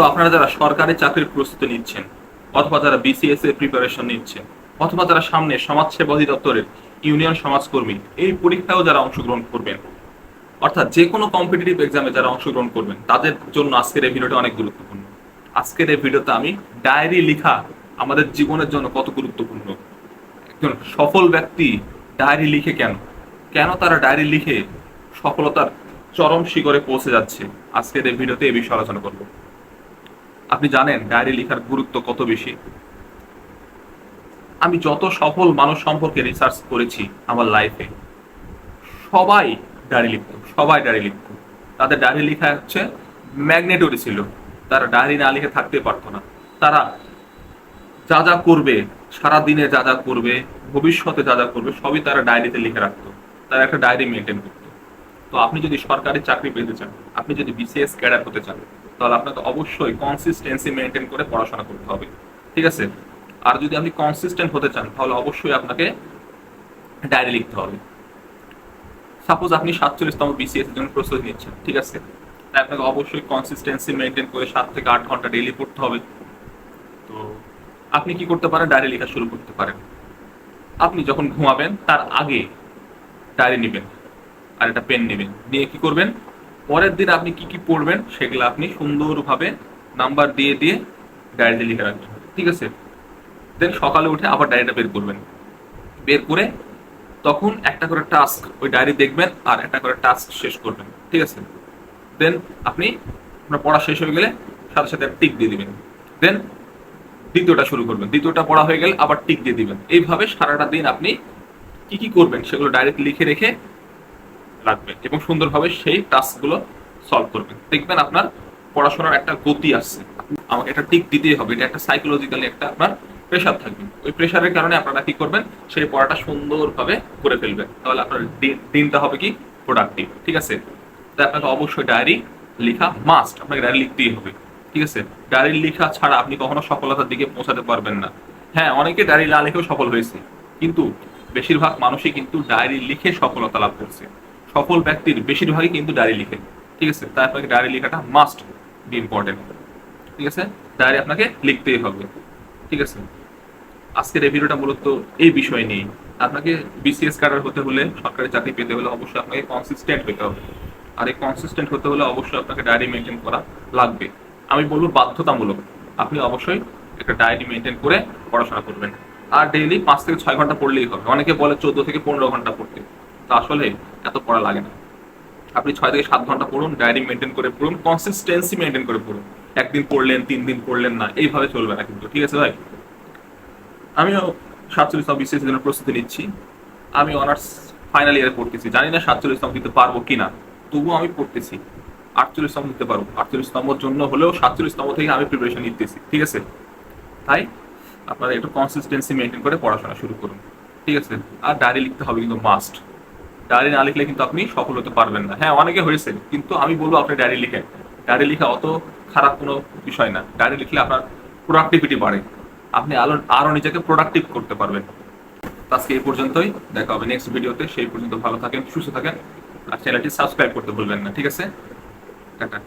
তো আপনারা যারা সরকারি চাকরির প্রস্তুতি নিচ্ছেন, অথবা যারা বিসিএস এর প্রিপারেশন নিচ্ছেন, অথবা যারা সামনে সমাজসেবা অধিদপ্তরের ইউনিয়ন সমাজকর্মী, এই পরীক্ষায়ও যারা অংশগ্রহণ করবেন, অর্থাৎ যে কোনো কম্পিটিটিভ এক্সামে যারা অংশগ্রহণ করবেন, তাদের জন্য আজকের এই ভিডিওটা অনেক গুরুত্বপূর্ণ। আজকের এই ভিডিওতে আমি ডায়েরি লেখা আমাদের জীবনের জন্য কত গুরুত্বপূর্ণ। একজন সফল ব্যক্তি ডায়েরি লিখে কেন? কেন তারা ডায়েরি লিখে সফলতার চরম শিখরে পৌঁছে যাচ্ছে? আজকের এই ভিডিওতে এই বিষয়ে আলোচনা করব। আপনি জানেন ডায়েরি লেখার গুরুত্ব কত বেশি? আমি যত সফল মানুষ সম্পর্কে রিসার্চ করেছি আমার লাইফে সবাই ডায়েরি লিখত, সবাই ডায়েরি লিখতো। তাদের ডায়েরি লেখা হচ্ছে ম্যাগনেটরি ছিল। তারা ডায়েরি না লিখে থাকতে পারতো না। তারা যা যা করবে সারা দিনে যা যা করবে, ভবিষ্যতে যা যা করবে, সবই তারা ডায়েরিতে লিখে রাখতো। তারা একটা ডায়েরি মেনটেন করতো। তো আপনি যদি সরকারি চাকরি পেতে চান, আপনি যদি বিসিএস ক্যাডার হতে চান, তাহলে আপনাকে অবশ্যই কনসিস্টেন্সি মেনটেন করে পড়াশোনা করতে হবে। ঠিক আছে? আর যদি আপনি কনসিস্টেন্ট হতে চান, তাহলে অবশ্যই আপনাকে ডায়েরি লিখতে হবে। সাপোজ আপনি সাতচল্লিশতম বিসিএস এর জন্য প্রস্তুতি নিচ্ছেন, ঠিক আছে? তাই আপনাকে অবশ্যই কনসিস্টেন্সি মেনটেন করে সাত থেকে আট ঘণ্টা ডেইলি পড়তে হবে। তো আপনি কি করতে পারেন? ডায়েরি লেখা শুরু করতে পারেন। আপনি যখন ঘুমাবেন, তার আগে ডায়েরি নেবেন। আর একটা পেন নেবেন। নিয়ে কি করবেন? পরের দিন আপনি কি কি পড়বেন সেগুলো আপনি সুন্দরভাবে নাম্বার দিয়ে দিয়ে ডায়েরিতে লিখে রাখবেন। ঠিক আছে? দেন সকালে উঠে আবার ডায়েরিটা বের করবেন। বের করে তখন একটা করে টাস্ক ওই ডায়েরি দেখবেন আর একটা করে টাস্ক শেষ করবেন। ঠিক আছে? দেন আপনি আপনার পড়া শেষ হয়ে গেলে সাথে সাথে টিক দিয়ে দিবেন। দেন দ্বিতীয়টা শুরু করবেন। দ্বিতীয়টা পড়া হয়ে গেলে আবার টিক দিয়ে দিবেন। এইভাবে সারাটা দিন আপনি কি কি করবেন সেগুলো ডাইরেক্ট লিখে রেখে রাখবেন এবং সুন্দরভাবে সেই টাস্কগুলো সলভ করবেন। দেখবেন আপনার পড়াশোনার একটা গতি আসছে। আমাকে একটা টিক দিতেই হবে। এটা একটা সাইকোলজিক্যালি একটা আপনার প্রেশার থাকবে। ওই প্রেশারের কারণে আপনারা কি করবেন? সেই পড়াটা সুন্দরভাবে করে ফেলবেন। তাহলে আপনার দিনটা হবে কি? প্রোডাক্টিভ ঠিক আছে? তাই আপনাকে অবশ্যই ডায়েরি লেখা মাস্ট আপনাকে ডায়েরি লিখতেই হবে। ঠিক আছে? ডায়েরি লেখা ছাড়া আপনি কখনো সফলতার দিকে পৌঁছাতে পারবেন না। হ্যাঁ অনেকে ডায়েরি না লিখেও সফল হয়েছে। কিন্তু বেশিরভাগ মানুষই কিন্তু ডায়েরি লিখে সফলতা লাভ করছে। সফল ব্যক্তির বেশিরভাগই কিন্তু ডায়েরি লিখে, ঠিক আছে? তাই আপনাকে ডায়েরি লেখাটা মাস্ট বি ইম্পর্টেন্ট ঠিক আছে? ডায়েরি আপনাকে লিখতেই হবে, ঠিক আছে? আজকের এই ভিডিওটা মূলত এই বিষয় নিয়ে আপনাকে বিসিএস ক্যাডার হতে হলে, সরকারি চাকরি পেতে হলে অবশ্যই আপনাকে কনসিস্টেন্ট হতে হবে। আর এই কনসিস্টেন্ট হতে হলে অবশ্যই আপনাকে ডায়েরি মেনটেন করা লাগবে। আমি বলব বাধ্যতামূলক। আপনি অবশ্যই একটা ডায়েরি মেনটেন করে পড়াশোনা করবেন। আর ডেইলি পাঁচ থেকে ছয় ঘণ্টা পড়লেই হবে। অনেকে বলে চোদ্দ থেকে পনেরো ঘণ্টা পড়তে। তা আসলে এত পড়া লাগে না। আপনি ছয় থেকে সাত ঘণ্টা পড়ুন, ডায়েরি মেনটেন করে পড়ুন কনসিস্টেন্সি মেনটেন করে পড়ুন। একদিন পড়লেন, তিন দিন পড়লেন না, এইভাবে চলবে না কিন্তু, ঠিক আছে ভাই? আমিও সাতচল্লিশতম বিসিএস জন্য প্রস্তুতি নিচ্ছি। আমি অনার্স ফাইনাল ইয়ারে পড়তেছি। জানি না সাতচল্লিশতম দিতে পারব কিনা, তবুও আমি পড়তেছি। আটচল্লিশতম দিতে পারব। আটচল্লিশতমর জন্য হলেও সাতচল্লিশতম থেকে আমি প্রিপারেশন নিতেছি, ঠিক আছে? তাই আপনারা একটু কনসিস্টেন্সি মেনটেন করে পড়াশোনা শুরু করুন, ঠিক আছে? আর ডায়েরি লিখতে হবে কিন্তু মাস্ট ডায়েরি না লিখলে কিন্তু আপনি সফল হতে পারবেন না। হ্যাঁ অনেকে হয়েছে, কিন্তু আমি বলব আপনি ডায়েরি লিখেন। ডায়েরি লেখা অত খারাপ কোনো বিষয় না। ডায়েরি লিখলে আপনার প্রোডাক্টিভিটি বাড়ে। আপনি আরও আরও নিজেকে প্রোডাক্টিভ করতে পারবেন। আজকে এই পর্যন্তই। দেখা হবে নেক্সট ভিডিওতে সেই পর্যন্ত ভালো থাকেন, সুস্থ থাকেন। আর চ্যানেলটি সাবস্ক্রাইব করতে ভুলবেন না, ঠিক আছে? টাটা।